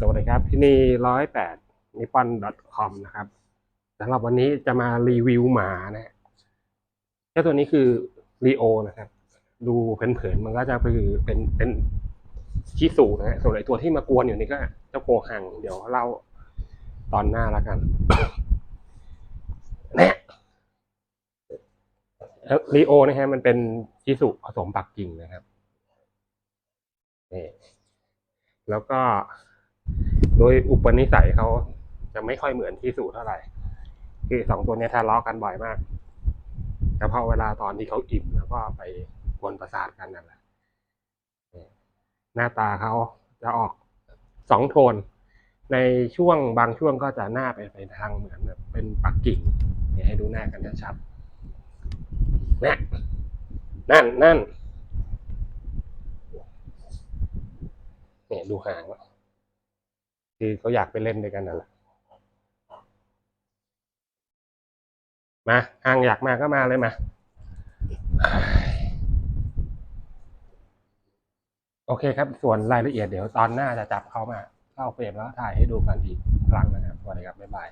สวัสดีครับ ที่นี่ร้อยแปดนิป o น .com นะครับสำหรับวันนี้จะมารีวิวหมานะฮะเจ้าตัวนี้คือรีโอนะครับ ดูเผินๆมันก็จะคือเป็นเป็นชิสุนะฮะส่วนไอตัวที่มากวนอยู่นี่ก็เจ้าโกหัง เดี๋ยวเล่าตอนหน้าแล้วกันเนี่ยรีโอนะฮะมันเป็นชิสุผสมปักกิ่งนะครับนี่แล้วก็ โดยอุปนิสัยเขาจะไม่ค่อยเหมือนที่สูเท่าไหร่ คือสองตัวนี้ทะเลาะกันบ่อยมากแต่พอเวลาตอนที่เขาอิ่มแล้วก็ไปกวนประสาทกันนั่นแหละหน้าตาเขาจะออกสองโทน ในช่วงบางช่วงก็จะหน้าไปไปทางเหมือนแบบเป็นปักกิ่งเนี่ยให้ดูหน้ากันชัดๆนี่ยนั่นนั่นเนี่ยดูหางว่า คือเขาอยากไปเล่นด้วยกันนั่นแหละมาอ้างอยากมาก็มาเลยมา โอเคครับ ส่วนรายละเอียดเดี๋ยวตอนหน้าจะจับเข้ามา เข้าเฟรมแล้วถ่ายให้ดูกันอีกครั้งนะครับสวัสดีครับ บ๊ายบาย